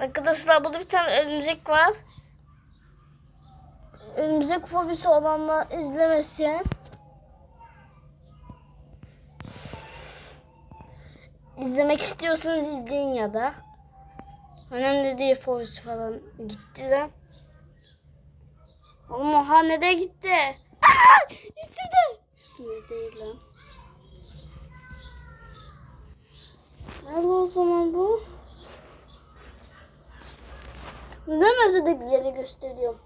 Arkadaşlar burada bir tane örümcek var. Örümcek fobisi olanlar izlemesin. İzlemek istiyorsanız izleyin ya da. Önemli değil fobisi falan. Gitti lan. Oğlum oha nereye gitti? Aa! Üstümde. Üstümde değil lan. Nerede o zaman bu? Neden özellikle yeri gösteriyorum?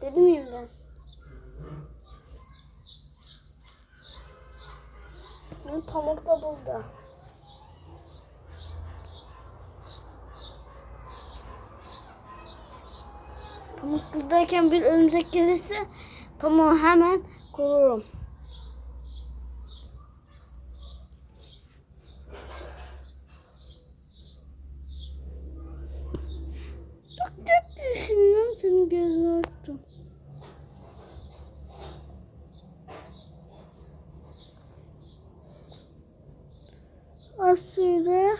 Deli miyim ben? Benim pamuk da burada. Pamuk buradayken bir örümcek gelirse pamuğu hemen korurum. Çok senin gözünü örttüm. Az şöyle.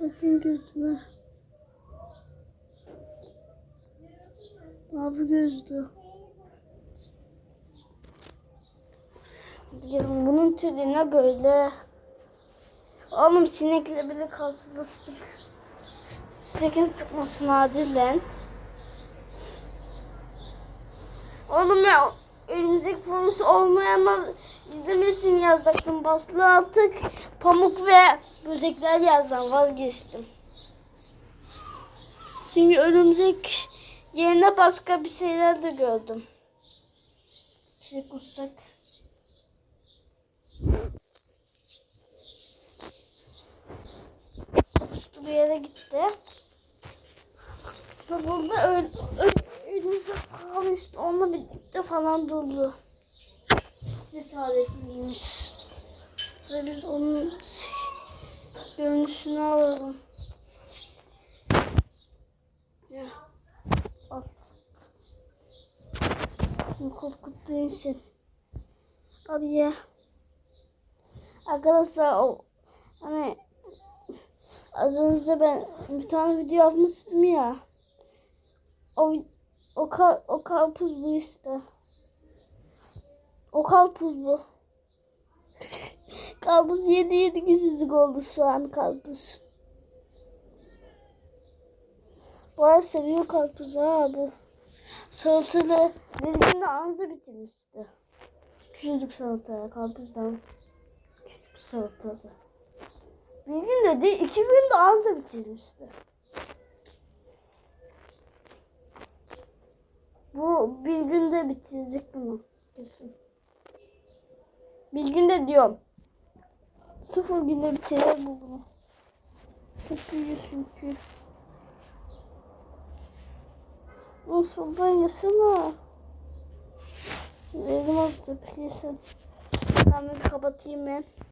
Bakın gözüne. Mavi gözlü. Diyorum bunun türü ne böyle? Oğlum sinekle bile karşılaştık. Sinekin sıkmasın adilen. Oğlum ya örümcek fobisi olmayanlar izlemesin yazacaktım. Baslı artık pamuk ve böcekler yazdan vazgeçtim. Çünkü örümcek yerine başka bir şeyler de gördüm. Şey kursak. Uçtu bir yere gitti. Ve burada öl, önümüze falan işte onunla birlikte falan durdu. Cesaretliymiş. Ve biz onun görünüşünü alalım. Ya. Al. Korkuttuğun için. Al ye. Arkadaşlar o hani az önce ben bir tane video yapmıştım ya. O o kar, o karpuz bu işte. O karpuz bu. karpuz yedi yedi güzüzlük oldu şu an karpuz. Baya seviyor karpuz ha bu. Salatalı bir günde anca bitirmişti. Küçücük salata karpuzdan. Salatalı. Bir günde değil iki günde anca bitirmişti. Bu bir günde bitirecek bunu kesin. Bir günde diyorum. Sıfır günde bitirir bu bunu. Çok büyüyor çünkü. Nasıl ben yesene. Şimdi elim azıcık yesin. Ben bir kapatayım ben.